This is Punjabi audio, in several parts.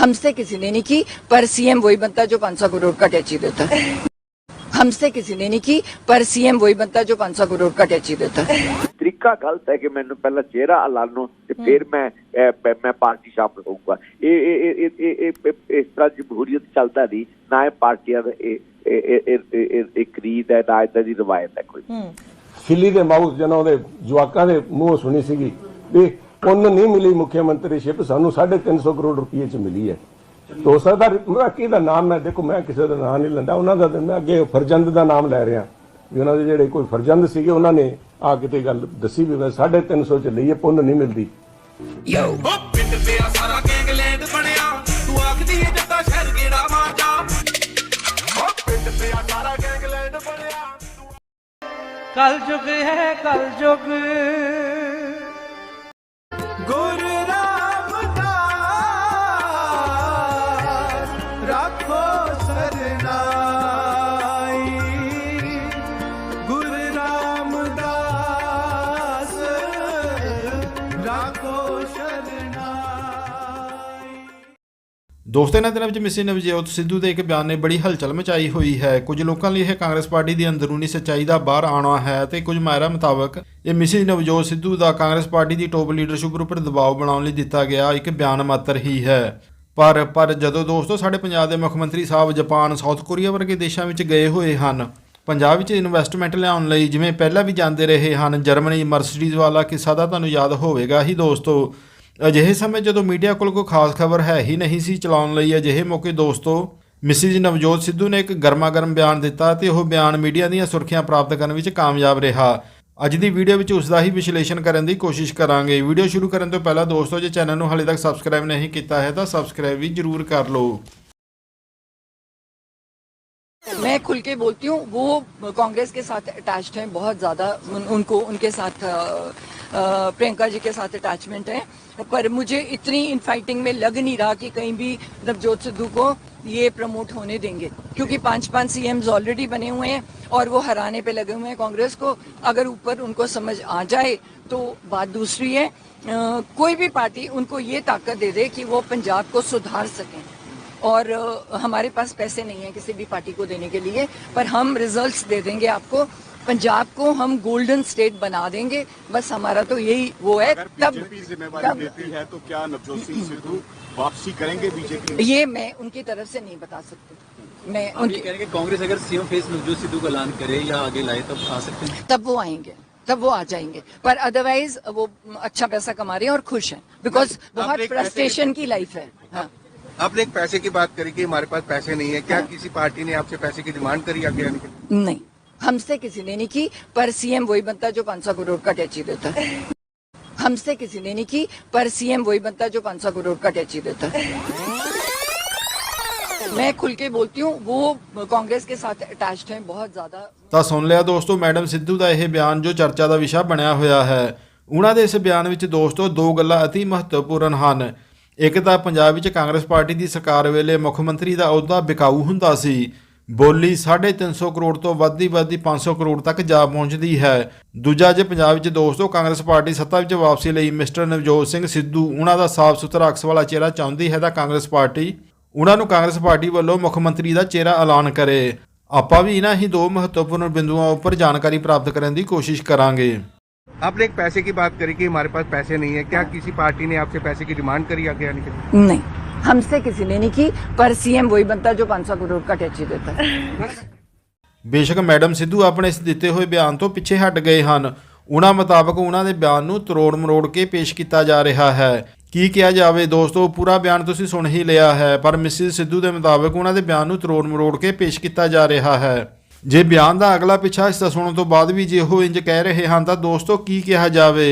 हमसे किसी ने नहीं की पर सीएम वही बनता जो 500 करोड़ का टैक्सी देता हमसे किसी ने नहीं की पर सीएम वही बनता जो 500 करोड़ का टैक्सी देता ਤਰੀਕਾ ਗਲਤ ਹੈ ਕਿ ਮੈਨੂੰ ਪਹਿਲਾਂ ਚਿਹਰਾ ਐਲਾਨੋ ਤੇ ਫਿਰ ਮੈਂ ਅਹ, ਪ- ਮੈਂ ਪਾਰਟੀ ਸ਼ਾਮਲ ਹੋਊਗਾ ਇਹ ਇਹ ਇਹ- ਇਹ ਇਹ- ਇਹ- ਇਹ- ਇਸ ਤਰ੍ਹਾਂ ਜਮਹੂਰੀਅਤ ਚੱਲਦਾ ਨਹੀਂ ਨਾ ਇਹ ਪਾਰਟੀਆਂ ਦਾ ਇਹ ਇਹ- ਇਹ- ਇਹ- ਇਹ- ਇਹ- ਇੱਕ ਰੀਤ ਹੈ ਨਾ ਇਦਾਂ ਦੀ ਰਵਾਇਤ ਹੈ ਕੋਈ ਫਿੱਲੀ ਦੇ ਮਾਊਸ ਜਨਾਂ ਉਹਦੇ ਜਵਾਕਾਂ ਦੇ ਮੂੰਹ ਸੁਣੀ ਸੀਗੀ ਵੀ ਪੁੰਨ ਨਹੀਂ ਮਿਲੀ ਮੁੱਖ ਮੰਤਰੀਸ਼ਿਪ ਸਾਨੂੰ 350 ਕਰੋੜ ਰੁਪਏ ਚ ਮਿਲੀ ਹੈ। ਹੋ ਸਕਦਾ ਮੈਂ ਕਿਹਦਾ ਨਾਮ ਮੈਂ ਦੇਖੋ ਮੈਂ ਕਿਸੇ ਦਾ ਨਾਮ ਨਹੀਂ ਲੈਂਦਾ ਉਹਨਾਂ ਦਾ ਮੈਂ ਅੱਗੇ ਫਰਜ਼ੰਦ ਦਾ ਨਾਮ ਲੈ ਰਿਹਾ। ਵੀ ਉਹਨਾਂ ਦੇ ਜਿਹੜੇ ਕੋਈ ਫਰਜ਼ੰਦ ਸੀਗੇ ਉਹਨਾਂ ਨੇ ਆ ਕਿਤੇ ਗੱਲ ਦੱਸੀ ਵੀ ਮੈਂ 350 ਚ ਲਈ ਹੈ ਪੁੰਨ ਨਹੀਂ ਮਿਲਦੀ। ਓ ਪਿੰਡ ਤੇ ਆ ਸਾਰਾ ਗੈਂਗਲੈਂਡ ਬਣਿਆ। ਤੂੰ ਆਖਦੀ ਏ ਜੱਟਾ ਸ਼ਹਿਰ ਕਿਹੜਾ ਮਾਰ ਜਾ ਓ ਪਿੰਡ ਤੇ ਆ ਸਾਰਾ ਗੈਂਗਲੈਂਡ ਬਣਿਆ। ਕਲ ਯੁਗ ਹੈ ਕਲ ਯੁਗ good ਦੋਸਤੋ ਇਹਨਾਂ ਦਿਨਾਂ ਵਿੱਚ ਮਿਸੀ ਨਵਜੋਤ ਸਿੱਧੂ ਦੇ ਇੱਕ ਬਿਆਨ ਨੇ ਬੜੀ ਹਲਚਲ ਮਚਾਈ ਹੋਈ ਹੈ। ਕੁਝ ਲੋਕਾਂ ਲਈ ਇਹ ਕਾਂਗਰਸ ਪਾਰਟੀ ਦੀ ਅੰਦਰੂਨੀ ਸੱਚਾਈ ਦਾ ਬਾਹਰ ਆਉਣਾ ਹੈ ਤੇ ਕੁਝ ਮਾਇਰਾ ਮੁਤਾਬਕ ਇਹ ਮਿਸੀ ਨਵਜੋਤ ਸਿੱਧੂ ਦਾ ਕਾਂਗਰਸ ਪਾਰਟੀ ਦੀ ਟੋਪ ਲੀਡਰਸ਼ਿਪ ਉੱਪਰ ਦਬਾਅ ਬਣਾਉਣ ਲਈ ਦਿੱਤਾ ਗਿਆ ਇੱਕ ਬਿਆਨ ਮਾਤਰ ਹੀ ਹੈ। ਪਰ ਪਰ ਜਦੋਂ ਦੋਸਤੋ ਸਾਡੇ ਪੰਜਾਬ ਦੇ ਮੁੱਖ ਮੰਤਰੀ ਸਾਹਿਬ ਜਾਪਾਨ, ਸਾਊਥ ਕੋਰੀਆ ਵਰਗੇ ਦੇਸ਼ਾਂ ਵਿੱਚ ਗਏ ਹੋਏ ਹਨ, ਪੰਜਾਬ ਵਿੱਚ ਇਨਵੈਸਟਮੈਂਟ ਲਿਆਉਣ ਲਈ ਜਿਵੇਂ ਪਹਿਲਾਂ ਵੀ ਜਾਂਦੇ ਰਹੇ ਹਨ, ਜਰਮਨੀ, ਮਰਸੀਡੀਜ਼ ਵਾਲਾ ਕਿੱਸਾ ਦਾ ਤੁਹਾਨੂੰ ਯਾਦ ਹੋਵੇਗਾ ਹੀ ਦੋਸਤੋ। ਅਜਿਹੇ ਸਮੇਂ ਜਦੋਂ ਮੀਡੀਆ ਕੋਲ ਕੋਈ ਖਾਸ ਖਬਰ ਹੈ ਹੀ ਨਹੀਂ ਸੀ ਚਲਾਉਣ ਲਈ ਅਜਿਹੇ ਮੌਕੇ ਦੋਸਤੋ ਮਿਸਿਜ ਨਵਜੋਤ ਸਿੱਧੂ ਨੇ ਇੱਕ ਗਰਮਾ-ਗਰਮ ਬਿਆਨ ਦਿੱਤਾ ਤੇ ਉਹ ਬਿਆਨ ਮੀਡੀਆ ਦੀਆਂ ਸੁਰਖੀਆਂ ਪ੍ਰਾਪਤ ਕਰਨ ਵਿੱਚ ਕਾਮਯਾਬ ਰਿਹਾ ਅੱਜ ਦੀ ਵੀਡੀਓ ਵਿੱਚ ਉਸ ਦਾ ਹੀ ਵਿਸ਼ਲੇਸ਼ਣ ਕਰਨ ਦੀ ਕੋਸ਼ਿਸ਼ ਕਰਾਂਗੇ ਵੀਡੀਓ ਸ਼ੁਰੂ ਕਰਨ ਤੋਂ ਪਹਿਲਾਂ ਦੋਸਤੋ ਜੇ ਚੈਨਲ ਨੂੰ ਹਾਲੇ ਤੱਕ ਸਬਸਕ੍ਰਾਈਬ ਨਹੀਂ ਕੀਤਾ ਹੈ ਤਾਂ ਸਬਸਕ੍ਰਾਈਬ ਵੀ ਜਰੂਰ ਕਰ ਲਓ मैं खुल के बोलती हूँ वो कांग्रेस के साथ अटैच्ड हैं बहुत ज्यादा उन, उनको उनके साथ अ, अ, प्रियंका जी के साथ अटैचमेंट है। पर मुझे इतनी इनफाइटिंग में लग नहीं रहा कि कहीं भी नवजोत सिद्धू को ये प्रमोट होने देंगे। क्योंकि पाँच पाँच सीएम्स ऑलरेडी बने हुए हैं और वो हराने पे लगे हुए हैं कांग्रेस को। अगर ऊपर उनको समझ आ जाए तो बात दूसरी है। अ, कोई भी पार्टी उनको ये ताकत दे दे कि वो पंजाब को सुधार सकें। और अ, हमारे पास पैसे नहीं है किसी भी पार्टी को देने के लिए पर हम रिजल्ट्स दे देंगे आपको। पंजाब को हम गोल्डन स्टेट बना देंगे। बस हमारा तो यही वो है। तब जिम्मेवारी है तो क्या नवजोत सिंह सिद्धू वापसी करेंगे बीजेपी ये मैं उनकी तरफ़ से नहीं बता सकती। मैं उनकी कह रहे कांग्रेस अगर सीएम फेस नवजोत सिद्धू का ऐलान करे या आगे लाए तब आ सकते हैं? तब वो आएँगे। तब वो आ जाएँगे। पर अदरवाइज़ वो अच्छा पैसा कमा रहे हैं और खुश हैं। बिकॉज़ बहुत फ्रस्ट्रेशन की लाइफ है। हाँ। आपने एक पैसे की बात करी कि हमारे पास पैसे नहीं है। क्या किसी पार्टी ने आपसे पैसे की डिमांड करी आगे आने के लिए? नहीं। हमसे किसी ने नहीं की पर सीएम वही बनता जो 500 करोड़ का टैक्सी देता हमसे किसी ने नहीं की पर सीएम वही बनता जो 500 करोड़ का टैक्सी देता मैं खुल के बोलती हूँ वो कांग्रेस के साथ अटैच्ड हैं बहुत ज्यादा ਤਾਂ ਸੁਣ ਲਿਆ ਦੋਸਤੋ ਮੈਡਮ ਸਿੱਧੂ ਦਾ ਇਹ ਬਿਆਨ ਜੋ ਚਰਚਾ ਦਾ ਵਿਸ਼ਾ ਬਣਿਆ ਹੋਇਆ ਹੈ ਉਹਨਾਂ ਦੇ ਇਸ ਬਿਆਨ ਵਿੱਚ ਦੋਸਤੋ ਦੋ ਗੱਲਾਂ ਅਤੀ ਮਹੱਤਵਪੂਰਨ ਹਨ ਇੱਕ ਤਾਂ ਪੰਜਾਬ ਵਿੱਚ ਕਾਂਗਰਸ ਪਾਰਟੀ ਦੀ ਸਰਕਾਰ ਵੇਲੇ ਮੁੱਖ ਮੰਤਰੀ ਦਾ ਅਹੁਦਾ ਬਿਕਾਊ ਹੁੰਦਾ ਸੀ ਬੋਲੀ 350 ਕਰੋੜ ਤੋਂ ਵੱਧਦੀ ਵੱਧਦੀ 500 ਕਰੋੜ ਤੱਕ ਜਾ ਪਹੁੰਚਦੀ ਹੈ ਦੂਜਾ ਜੇ ਪੰਜਾਬ ਵਿੱਚ ਦੋਸਤੋ ਕਾਂਗਰਸ ਪਾਰਟੀ ਸੱਤਾ ਵਿੱਚ ਵਾਪਸੀ ਲਈ ਮਿਸਟਰ ਨਵਜੋਤ ਸਿੰਘ ਸਿੱਧੂ ਉਹਨਾਂ ਦਾ ਸਾਫ਼ ਸੁਥਰਾ ਅਕਸ ਵਾਲਾ ਚਿਹਰਾ ਚਾਹੁੰਦੀ ਹੈ ਤਾਂ ਕਾਂਗਰਸ ਪਾਰਟੀ ਉਹਨਾਂ ਨੂੰ ਕਾਂਗਰਸ ਪਾਰਟੀ ਵੱਲੋਂ ਮੁੱਖ ਮੰਤਰੀ ਦਾ ਚਿਹਰਾ ਐਲਾਨ ਕਰੇ ਆਪਾਂ ਵੀ ਇਹਨਾਂ ਹੀ ਦੋ ਮਹੱਤਵਪੂਰਨ ਬਿੰਦੂਆਂ ਉੱਪਰ ਜਾਣਕਾਰੀ ਪ੍ਰਾਪਤ ਕਰਨ ਦੀ ਕੋਸ਼ਿਸ਼ ਕਰਾਂਗੇ आपने एक पैसे की बात करी कि हमारे पास पैसे नहीं है क्या किसी पार्टी ने आपसे पैसे की डिमांड करी आगे आने के लिए? नहीं हमसे किसी ने नहीं की पर सीएम वही बनता जो 500 करोड़ का टैक्सी देता ਬੇਸ਼ੱਕ ਮੈਡਮ ਸਿੱਧੂ ਆਪਣੇ ਇਸ ਦਿੱਤੇ ਹੋਏ ਬਿਆਨ ਤੋਂ ਪਿੱਛੇ ਹਟ ਗਏ ਹਨ ਉਹਨਾਂ ਮੁਤਾਬਕ ਉਹਨਾਂ ਦੇ ਬਿਆਨ ਨੂੰ ਤਰੋੜ ਮਰੋੜ ਕੇ ਪੇਸ਼ ਕੀਤਾ ਜਾ ਰਿਹਾ ਹੈ ਕੀ ਕਿਹਾ ਜਾਵੇ ਦੋਸਤੋ ਪੂਰਾ ਬਿਆਨ ਤੁਸੀਂ ਸੁਣ ਹੀ ਲਿਆ ਹੈ ਪਰ ਮਿਸਿਸ ਸਿੱਧੂ ਦੇ ਮੁਤਾਬਕ ਉਹਨਾਂ ਦੇ ਬਿਆਨ ਨੂੰ ਤਰੋੜ ਮਰੋੜ ਕੇ ਪੇਸ਼ ਕੀਤਾ ਜਾ ਰਿਹਾ ਹੈ ਜੇ ਬਿਆਨ ਦਾ ਅਗਲਾ ਪਿੱਛਾ ਹਿੱਸਾ ਸੁਣਨ ਤੋਂ ਬਾਅਦ ਵੀ ਜੇ ਉਹ ਇੰਜ ਕਹਿ ਰਹੇ ਹਨ ਤਾਂ ਦੋਸਤੋ ਕੀ ਕਿਹਾ ਜਾਵੇ